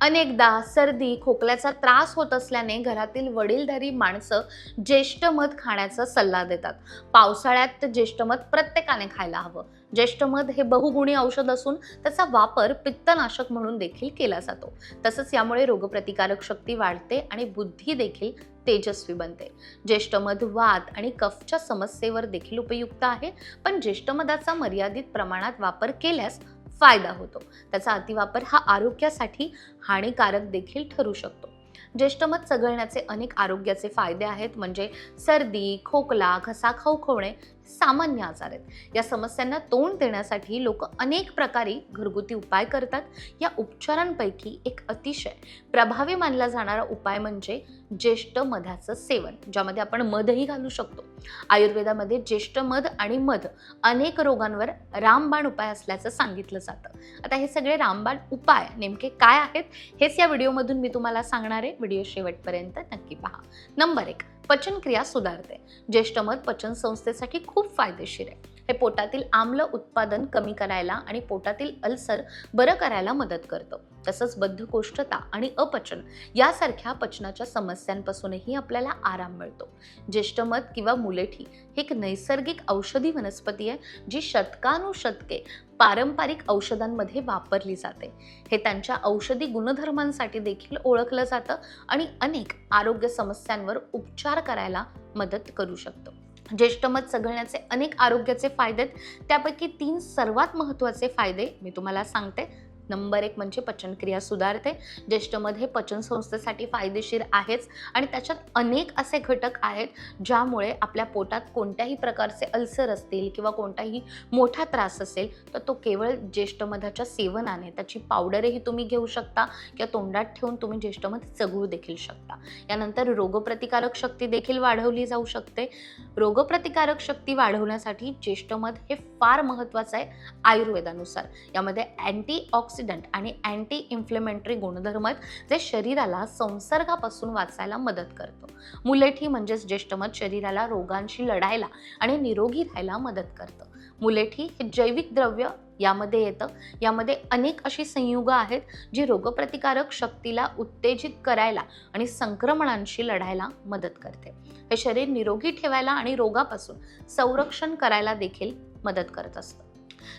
अनेकदा सर्दी खोकल्याचा त्रास होत असल्याने घरातील वडीलधारी माणसं ज्येष्ठ मध खाण्याचा सल्ला देतात. पावसाळ्यात ज्येष्ठ मध प्रत्येकाने खायला हवं. ज्येष्ठ मध हे बहुगुणी औषध असून त्याचा वापर पित्तनाशक म्हणून देखील केला जातो. तसंच यामुळे रोगप्रतिकारक शक्ती वाढते आणि बुद्धी देखील तेजस्वी बनते. ज्येष्ठ मध वात आणि कफच्या समस्येवर देखील उपयुक्त आहे पण ज्येष्ठ मधाचा मर्यादित प्रमाणात वापर केल्यास फायदा होतो. त्याचा अतिवापर हा आरोग्यासाठी हानिकारक देखील ठरू शकतो. ज्येष्ठमध चघळण्याचे अनेक आरोग्याचे फायदे आहेत म्हणजे सर्दी खोकला घसा खवखवणे सामान्य आजार आहेत. या समस्यांना तोंड देण्यासाठी लोक अनेक प्रकारे घरगुती उपाय करतात. या उपचारांपैकी एक अतिशय प्रभावी मानला जाणारा उपाय म्हणजे ज्येष्ठ मधाचं सेवन ज्यामध्ये आपण मधही घालू शकतो. आयुर्वेदामध्ये ज्येष्ठ मध आणि मध अनेक रोगांवर रामबाण उपाय असल्याचं सांगितलं जातं. आता हे सगळे रामबाण उपाय नेमके काय आहेत हेच या व्हिडिओमधून मी तुम्हाला सांगणार आहे. व्हिडिओ शेवटपर्यंत नक्की पहा. नंबर एक पचनक्रिया सुधारते. ज्येष्ठ मध पचन संस्थेसाठी खूप फायदेशीर आहे. हे पोटातील आम्ल उत्पादन कमी करायला आणि पोटातील अल्सर बरं करायला मदत करतं. तसंच बद्धकोष्ठता आणि अपचन यासारख्या पचनाच्या समस्यांपासूनही आपल्याला आराम मिळतो. ज्येष्ठमध किंवा मुलेठी ही एक नैसर्गिक औषधी वनस्पती आहे जी शतकानुशतके पारंपरिक औषधांमध्ये वापरली जाते. हे त्यांच्या औषधी गुणधर्मांसाठी देखील ओळखलं जातं आणि अनेक आरोग्य समस्यांवर उपचार करायला मदत करू शकतो. ज्येष्ठ मध चघळण्याचे अनेक आरोग्याचे फायदे आहेत. त्यापैकी तीन सर्वात महत्त्वाचे फायदे मी तुम्हाला सांगते. नंबर एक म्हणजे पचनक्रिया सुधारते. ज्येष्ठमध हे पचन संस्थेसाठी फायदेशीर आहेच आणि त्याच्यात अनेक असे घटक आहेत ज्यामुळे आपल्या पोटात कोणत्याही प्रकारचे अल्सर असतील किंवा कोणताही मोठा त्रास असेल तर तो केवळ ज्येष्ठमधाच्या सेवनाने त्याची पावडरही तुम्ही घेऊ शकता किंवा तोंडात ठेवून तुम्ही ज्येष्ठमध चघळू देखील शकता. यानंतर रोगप्रतिकारक शक्ती देखील वाढवली जाऊ शकते. रोगप्रतिकारक शक्ती वाढवण्यासाठी ज्येष्ठमध हे फार महत्त्वाचं आहे आयुर्वेदानुसार. यामध्ये अँटी अँटीऑक्सिडंट आणि अँटी इन्फ्लेमेंटरी गुणधर्म आहेत जे शरीराला संसर्गापासून वाचायला मदत करतो. मुलेठी म्हणजेच ज्येष्ठमध शरीराला रोगांशी लढायला आणि निरोगी राहायला मदत करतं. मुलेठी हे जैविक द्रव्य यामध्ये येतं. यामध्ये अनेक अशी संयुगं आहेत जी रोगप्रतिकारक शक्तीला उत्तेजित करायला आणि संक्रमणांशी लढायला मदत करते. हे शरीर निरोगी ठेवायला आणि रोगापासून संरक्षण करायला देखील मदत करत असतं.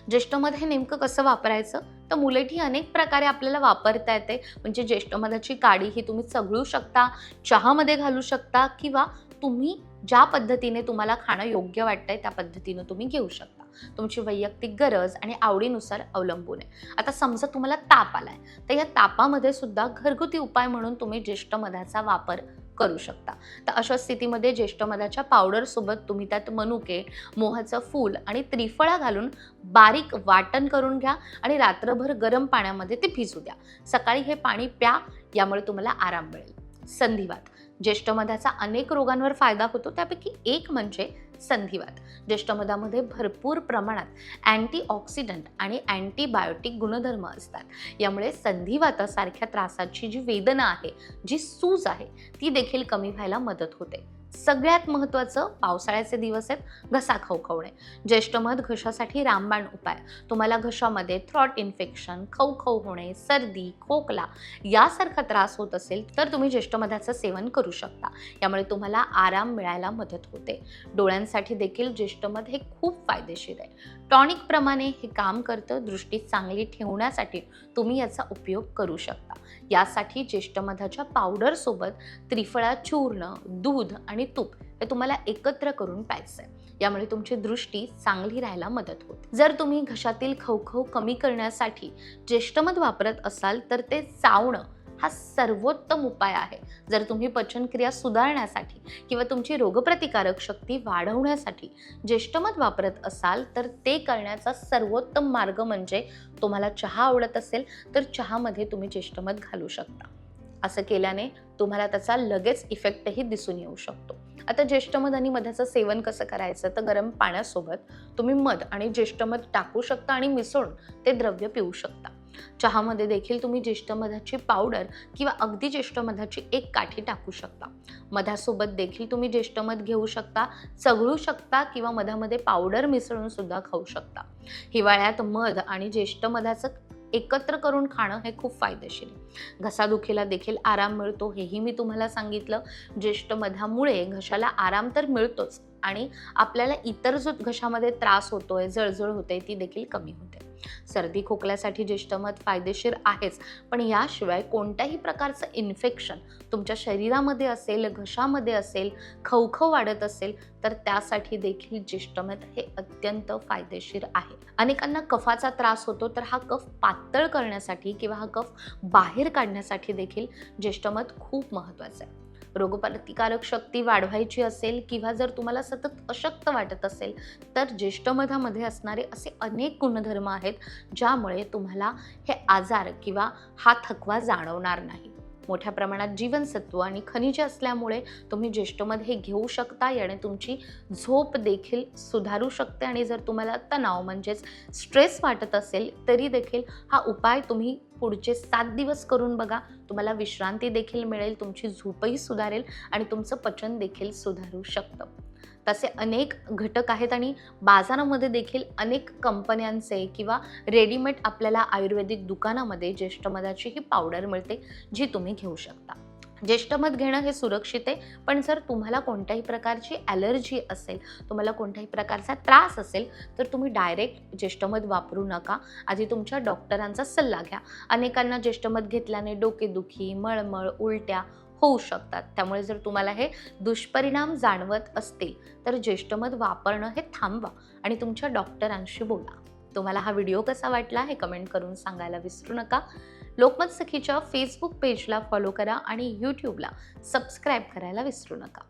ज्येष्ठमध हे नेमकं कसं वापरायचं? तर मुलेठी अनेक प्रकारे आपल्याला वापरता येते. म्हणजे ज्येष्ठमधाची काडी ही तुम्ही चघळू शकता चहामध्ये घालू शकता किंवा तुम्ही ज्या पद्धतीने तुम्हाला खाणं योग्य वाटतंय त्या पद्धतीनं तुम्ही घेऊ शकता. तुमची वैयक्तिक गरज आणि आवडीनुसार अवलंबून आहे. आता समजा तुम्हाला ताप आलाय. तर या तापामध्ये सुद्धा घरगुती उपाय म्हणून तुम्ही ज्येष्ठ मधाचा वापर करू शकता. तर अशा स्थितीमध्ये ज्येष्ठ मधाच्या पावडरसोबत तुम्ही त्यात मनुके मोहाचं फूल आणि त्रिफळा घालून बारीक वाटण करून घ्या आणि रात्रभर गरम पाण्यामध्ये ते भिजू द्या. सकाळी हे पाणी प्या यामुळे तुम्हाला आराम मिळेल. संधिवात. ज्येष्ठमधाचा अनेक रोगांवर फायदा होतो. त्यापैकी एक म्हणजे संधिवात. ज्येष्ठमधामध्ये भरपूर प्रमाणात अँटीऑक्सिडंट आणि अँटीबायोटिक गुणधर्म असतात. यामुळे संधिवातासारख्या त्रासाची जी वेदना आहे जी सूज आहे ती देखील कमी व्हायला मदत होते. सगळ्यात महत्त्वाचं पावसाळ्याचे दिवस आहेत घसा खवखवणे. ज्येष्ठमध घशासाठी रामबाण उपाय. तुम्हाला घशामध्ये थ्रॉट इन्फेक्शन खवखव होणे सर्दी खोकला यासारखा त्रास होत असेल तर तुम्ही ज्येष्ठमधाचं सेवन करू शकता. यामुळे तुम्हाला आराम मिळायला मदत होते. डोळ्यांसाठी देखील ज्येष्ठमध हे खूप फायदेशीर आहे. टॉनिकप्रमाणे हे काम करतं दृष्टी चांगली ठेवण्यासाठी तुम्ही याचा उपयोग करू शकता. यासाठी ज्येष्ठमधाच्या पावडरसोबत त्रिफळा चूर्ण दूध आणि तूप हे तुम्हाला एकत्र करून प्यायचं आहे यामुळे तुमची दृष्टी चांगली राहायला मदत होते. जर तुम्ही घशातील खवखव कमी करण्यासाठी ज्येष्ठमध वापरत असाल तर ते चावणं हा सर्वोत्तम उपाय आहे. जर तुम्ही पचनक्रिया सुधारण्यासाठी किंवा तुमची रोगप्रतिकारक शक्ती वाढवण्यासाठी ज्येष्ठमध वापरत असाल तर ते करण्याचा सर्वोत्तम मार्ग म्हणजे तुम्हाला चहा आवडत असेल तर चहामध्ये तुम्ही ज्येष्ठमध घालू शकता. असं केल्याने तुम्हाला त्याचा लगेच इफेक्टही दिसून येऊ शकतो. आता ज्येष्ठमध आणि मधाचं सेवन कसं करायचं? तर गरम पाण्यासोबत तुम्ही मध आणि ज्येष्ठमध टाकू शकता आणि मिसळून ते द्रव्य पिऊ शकता. चहामध्ये देखील तुम्ही ज्येष्ठमधाची पावडर किंवा अगदी ज्येष्ठमधाची एक काठी टाकू शकता. मधासोबत देखील तुम्ही ज्येष्ठमध घेऊ शकता चघळू शकता किंवा मधामध्ये पावडर मिसळून सुद्धा खाऊ शकता. हिवाळ्यात मध आणि ज्येष्ठमधाचं एकत्र करून खाणं हे खूप फायदेशीर आहे. घसादुखीला देखील आराम मिळतो हेही मी तुम्हाला सांगितलं. ज्येष्ठ मधामुळे घशाला आराम तर मिळतोच. आणि आपल्याला इतर जो घशामध्ये त्रास होतोय जळजळ होते ती देखील कमी होते. सर्दी खोकल्यासाठी ज्येष्ठमध फायदेशीर आहेच पण याशिवाय कोणत्याही प्रकारचं इन्फेक्शन तुमच्या शरीरामध्ये असेल घशामध्ये असेल खवखव वाढत असेल तर त्यासाठी देखील ज्येष्ठमध हे अत्यंत फायदेशीर आहे. अनेकांना कफाचा त्रास होतो तर हा कफ पातळ करण्यासाठी किंवा हा कफ बाहेर काढण्यासाठी देखील ज्येष्ठमध खूप महत्त्वाचं आहे. रोगप्रतिकारक शक्ती वाढवायची असेल किंवा जर तुम्हाला सतत अशक्त वाटत असेल तर ज्येष्ठमधामध्ये असणारे असे अनेक गुणधर्म आहेत ज्यामुळे तुम्हाला हे आजार किंवा हा थकवा जाणवणार नाही. मोठ्या प्रमाणात जीवनसत्व आणि खनिजे असल्यामुळे तुम्ही ज्येष्ठमध्ये हे घेऊ शकता याने तुमची झोप देखील सुधारू शकते. आणि जर तुम्हाला तणाव म्हणजेच स्ट्रेस वाटत असेल तरी देखील हा उपाय तुम्ही पुढचे सात दिवस करून बघा. तुम्हाला विश्रांती देखील मिळेल तुमची झोपही सुधारेल आणि तुमचं पचन देखील सुधारू शकतं. तसे अनेक घटक आहेत आणि बाजारामध्ये देखील अनेक कंपन्यांचे किंवा रेडीमेड आपल्याला आयुर्वेदिक दुकानामध्ये ज्येष्ठमधाची ही पावडर मिळते जी तुम्ही घेऊ शकता. ज्येष्ठमध घेणं हे सुरक्षित आहे पण जर तुम्हाला कोणत्याही प्रकारची ॲलर्जी असेल तुम्हाला कोणत्याही प्रकारचा त्रास असेल तर तुम्ही डायरेक्ट ज्येष्ठमध वापरू नका. आधी तुमच्या डॉक्टरांचा सल्ला घ्या. अनेकांना ज्येष्ठमध घेतल्याने डोकेदुखी मळमळ उलट्या होऊ शकतात. त्यामुळे जर तुम्हाला हे दुष्परिणाम जाणवत असतील तर ज्येष्ठमध वापरणं हे थांबवा आणि तुमच्या डॉक्टरांशी बोला. तुम्हाला हा व्हिडिओ कसा वाटला हे कमेंट करून सांगायला विसरू नका. लोकमत सखीच्या फेसबुक पेजला फॉलो करा आणि यूट्यूबला सबस्क्राईब करायला विसरू नका.